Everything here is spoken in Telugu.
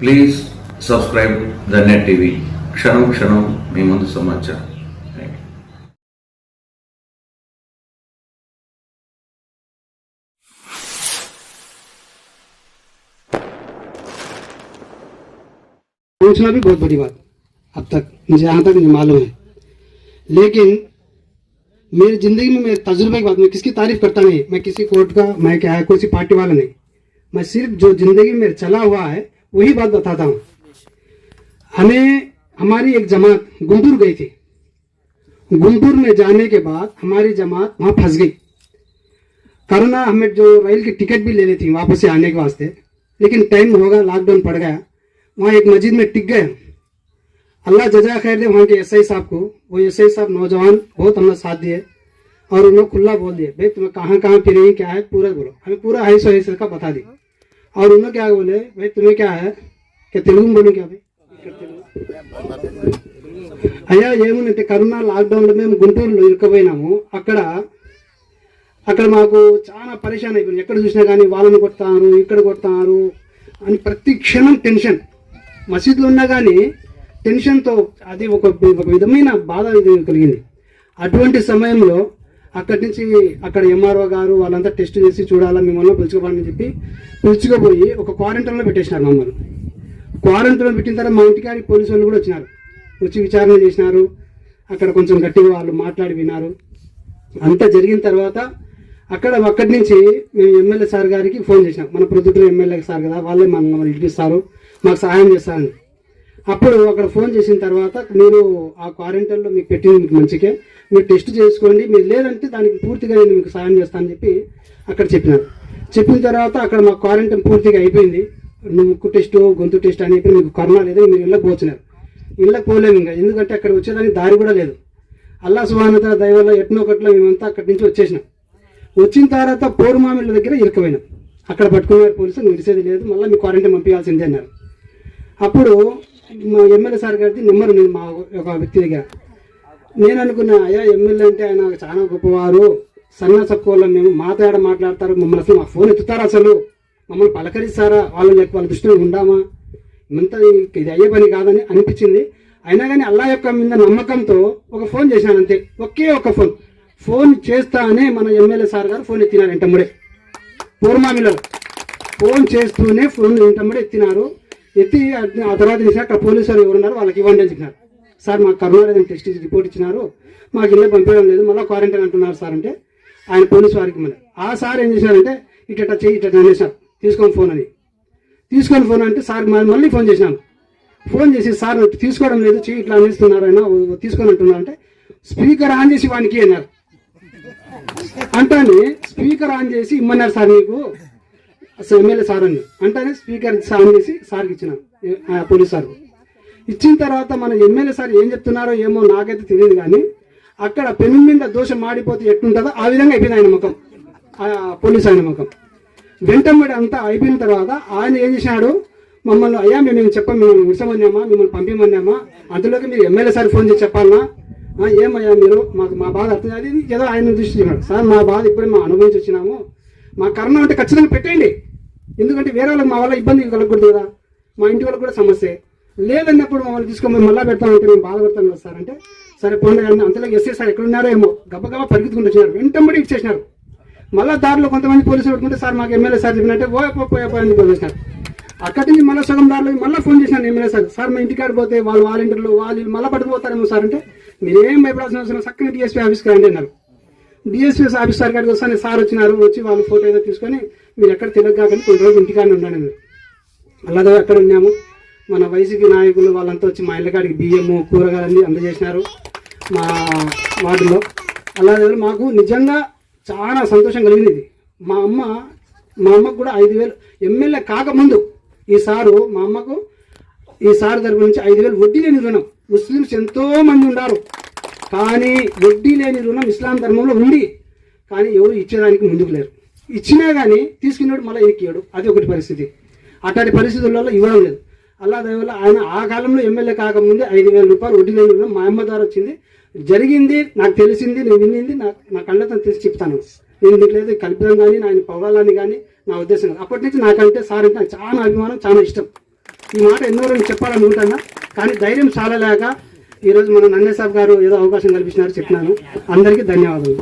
please subscribe the Net TV క్షణం క్షణం మీ ముందు సమాచారం థ్యాంక్ యూ पहुंचना भी बहुत बड़ी बात अब तक मुझे यहाँ तक मुझे मालूम है लेकिन मेरी जिंदगी में मेरे तजुर्बे की बात मैं किसकी तारीफ करता नहीं मैं किसी कोर्ट का मैं क्या है कोई सी पार्टी वाला नहीं मैं सिर्फ जो जिंदगी में चला हुआ है वही बात बताता हूँ। हमें, हमारी एक जमात गुंटूर गई थी। गुंटूर में जाने के बाद हमारी जमात वहाँ फंस गई। कोरोना हमें जो रेल की टिकट भी ले ली थी वापस से आने के वास्ते, लेकिन टाइम होगा लॉकडाउन पड़ गया। वहाँ एक मस्जिद में टिक गए अल्लाह जजा खैर दे वहाँ के एसआई साहब को। वो एसआई साहब नौजवान, बहुत हमने साथ दिए और उन्होंने खुला बोल दिए भाई तुम्हें कहाँ कहाँ फिरेंगे, क्या है? पूरा बोलो। हमें पूरा है सौ का बता दी और उन्होंने क्या बोले भाई तुम्हें क्या है क्या तेलुगु में बोलो क्या भाई అయ్యా ఏముందంటే కరోనా లాక్డౌన్లో మేము గుంటూరులో ఇరుక్కుపోయినాము అక్కడ అక్కడ మాకు చాలా పరేషాన్ అయిపోయింది ఎక్కడ చూసినా కానీ వాళ్ళని కొడతారు ఇక్కడ కొడతారు అని ప్రతి క్షణం టెన్షన్ మసీదులో ఉన్నా కానీ టెన్షన్తో అది ఒక ఒక విధమైన బాధ ఇది కలిగింది అటువంటి సమయంలో అక్కడి నుంచి అక్కడ ఎంఆర్ఓ గారు వాళ్ళంతా టెస్ట్ చేసి చూడాలా మిమ్మల్ని పిలుచుకోవాలని చెప్పి పిలుచుకుపోయి ఒక క్వారంటైన్లో పెట్టేసినారు మమ్మల్ని. క్వారంటైన్లో పెట్టిన తర్వాత మా ఇంటికాడి పోలీసు వాళ్ళు కూడా వచ్చినారు. వచ్చి విచారణ చేసినారు. అక్కడ కొంచెం గట్టిగా వాళ్ళు మాట్లాడి విన్నారు. అంతా జరిగిన తర్వాత అక్కడ అక్కడి నుంచి మేము ఎమ్మెల్యే సార్ గారికి ఫోన్ చేసినాం. మన ప్రొద్దుటూరు ఎమ్మెల్యే సార్ కదా వాళ్ళే మన ఇంటిస్తారు మాకు సహాయం చేస్తారని. అప్పుడు అక్కడ ఫోన్ చేసిన తర్వాత మీరు ఆ క్వారంటైన్లో మీకు పెట్టింది మీకు మంచికే. మీరు టెస్ట్ చేసుకోండి. మీరు లేదంటే దానికి పూర్తిగా నేను మీకు సాయం చేస్తానని చెప్పి అక్కడ చెప్పినారు. చెప్పిన తర్వాత అక్కడ మా క్వారంటైన్ పూర్తిగా అయిపోయింది. ముక్కు టెస్ట్ గొంతు టెస్ట్ అని చెప్పి మీకు కరోనా లేదు మీరు ఇళ్ళకి పోతున్నారు ఇళ్ళకి పోలేము ఇంకా. ఎందుకంటే అక్కడ వచ్చేదానికి దారి కూడా లేదు. అల్లా సుహానత దైవల్ల ఎట్నోకట్లో మేమంతా అక్కడి నుంచి వచ్చేసినాం. వచ్చిన తర్వాత పోరుమామిళ్ళ దగ్గర ఇరుక్కుపోయినాం అక్కడ పట్టుకున్నారు పోలీసులు. నిలిచేది లేదు. మళ్ళీ మీ క్వారంటైన్ పంపించాల్సిందే అన్నారు. అప్పుడు మా ఎమ్మెల్యే సార్ గారిది నెంబర్ ఉంది మా ఒక వ్యక్తి దగ్గర. నేను అనుకున్నా అయ్యా ఎమ్మెల్యే అంటే ఆయన చాలా గొప్పవారు. సన్న సక్కువలో మేము. మాట్లాడ మాట్లాడతారు. మమ్మల్ని అసలు మా ఫోన్ ఎత్తుతారా అసలు? మమ్మల్ని పలకరిస్తారా? వాళ్ళు లేక వాళ్ళ దృష్టిలో ఉండామా? ఇంత ఇది అయ్యే పని కాదని అనిపించింది. అయినా కానీ అల్లా యొక్క మీద నమ్మకంతో ఒక ఫోన్ చేశాను అంతే. ఒకే ఒక ఫోన్. ఫోన్ చేస్తానే మన ఎమ్మెల్యే సార్ గారు ఫోన్ ఎత్తినారు ఎంటమ్ముడే పూర్మామిలో ఫోన్ చేస్తూనే ఫోన్ ఎంటమ్ముడే ఎత్తినారు. ఎత్తి ఆ తర్వాత తీసి అక్కడ పోలీసు వాళ్ళు ఎవరున్నారు వాళ్ళకి ఇవ్వండి అని చెప్పినారు. సార్ మాకు కరోనా లేదని టెస్ట్ రిపోర్ట్ ఇచ్చినారు. మాకు ఇల్లు పంపించడం లేదు. మళ్ళీ క్వారంటైన్ అంటున్నారు సార్ అంటే ఆయన పోలీసు వారికి మళ్ళీ ఆ సార్ ఏం చేశారంటే ఇట్ట చెయ్యి ఇట్ట అనేసారు తీసుకొని ఫోన్ అని. తీసుకొని ఫోన్ అంటే సార్ మళ్ళీ ఫోన్ చేసినాను. ఫోన్ చేసి సార్ తీసుకోవడం లేదు చెయ్యి ఇట్లా అనేస్తున్నారు ఆయన తీసుకొని అంటున్నారు అంటే స్పీకర్ ఆన్ చేసి వానికి అన్నారు. అంటానే స్పీకర్ ఆన్ చేసి ఇమ్మన్నారు సార్ నీకు. ఎమ్మెల్యే సార్ అని అంటేనే స్పీకర్ ఆన్ చేసి సార్కి ఇచ్చిన పోలీస్ సార్. ఇచ్చిన తర్వాత మన ఎమ్మెల్యే సార్ ఏం చెప్తున్నారో ఏమో నాకైతే తెలియదు కానీ అక్కడ పెను మీద దోషం మాడిపోతే ఎట్లుంటుందో ఆ విధంగా అయిపోయింది ఆయన ముఖం. ఆ పోలీస్ ఆయన ముఖం. వెంటమ్మడి అంతా అయిపోయిన తర్వాత ఆయన ఏం చేసినాడు మమ్మల్ని అయ్యా మేము చెప్పాం మిమ్మల్ని విడిసమన్నామా మిమ్మల్ని పంపిమన్నామా? అందులోకి మీరు ఎమ్మెల్యే సార్ ఫోన్ చేసి చెప్పాలనా? ఏమయ్యా మీరు? మాకు మా బాధ అర్థం అది ఏదో ఆయన దృష్టి చెప్పాడు సార్ మా బాధ ఇప్పుడే మా అనుభవించి వచ్చినాము. మా కరోనా అంటే ఖచ్చితంగా పెట్టండి ఎందుకంటే వేరే వాళ్ళకి మా వల్ల ఇబ్బంది కలగకూడదు కదా. మా ఇంటి వాళ్ళకి కూడా సమస్యే. లేదన్నప్పుడు మమ్మల్ని తీసుకొని మళ్ళీ పెడతామంటే మేము బాధపడతాం కదా సార్. అంటే సరే పోండి అంతలో ఎస్ఏ సార్ ఎక్కడున్నారో ఏమో గబగబా పరిగెత్తుకుంటూ వచ్చినారు. వెంటబడి ఇచ్చేసినారు. మళ్ళా దారిలో కొంతమంది పోలీసులు పెట్టుకుంటే సార్ మాకు ఎమ్మెల్యే సార్ చెప్పినట్టే పోయే పో పోయే అని పంపించినారు అక్కడి నుంచి మళ్ళీ సగం దారిలో మళ్ళీ ఫోన్ చేసినాను ఎమ్మెల్యే సార్. సార్ మా ఇంటికాడ పోతే వాళ్ళు వాలంటీర్లు వాళ్ళు మళ్ళీ పట్టుకుపోతారేమో సార్ అంటే మీరేం భయపడాల్సిన అవసరం చక్కని డిఎస్పీ ఆఫీస్కి రండి అన్నారు. డిఎస్పీఎస్ ఆఫీసర్ గారికి వస్తాను సార్ వచ్చినారు వచ్చి వాళ్ళు ఫోటో ఏదో తీసుకొని మీరు ఎక్కడ తిరగగాకని కొన్ని రోజులు ఇంటికాడ ఉండండి మీరు అలాగే అక్కడ ఉన్నాము? మన వైసీపీ నాయకులు వాళ్ళంతా వచ్చి మా ఇళ్ళకాడికి బియ్యము కూరగాయలన్నీ అందజేసినారు మా వార్డులో. అలాగే మాకు నిజంగా చాలా సంతోషం కలిగింది. ఇది మా అమ్మ మా అమ్మకు కూడా ఐదు వేలు ఎమ్మెల్యే కాకముందు ఈ సారు మా అమ్మకు ఈ సార్ తరపు నుంచి ఐదు వేలు వడ్డీ లేని రుణం. ముస్లిమ్స్ ఎంతోమంది ఉన్నారు. కానీ వడ్డీ లేని రుణం ఇస్లాం ధర్మంలో ఉంది. కానీ ఎవరు ఇచ్చేదానికి ముందుకు లేరు. ఇచ్చినా కానీ తీసుకున్నాడు మళ్ళీ ఎక్కియాడు అది ఒకటి పరిస్థితి. అట్లాంటి పరిస్థితులలో ఇవ్వడం లేదు. అల్లా దయవల్ల ఆయన ఆ కాలంలో ఎమ్మెల్యే కాకముందే ఐదు వేల రూపాయలు వడ్డీ లేని రుణం మా అమ్మ ద్వారా వచ్చింది. జరిగింది నాకు తెలిసింది నేను విన్నింది నా నా కళ్ళతో తెలిసి చెప్తాను. నేను దీంట్లో కల్పితం కానీ ఆయన పొగడాలని కానీ నా ఉద్దేశం కాదు. అప్పటి నుంచి నాకంటే సార్ అంటే నాకు చాలా అభిమానం చాలా ఇష్టం. ఈ మాట ఎన్నో రోజులు చెప్పాలనుకుంటున్నా కానీ ధైర్యం చాలలేక ఈరోజు మన నన్నే సాబ్ గారు ఏదో అవకాశం కల్పించినారు చెప్తున్నాను అందరికీ ధన్యవాదాలు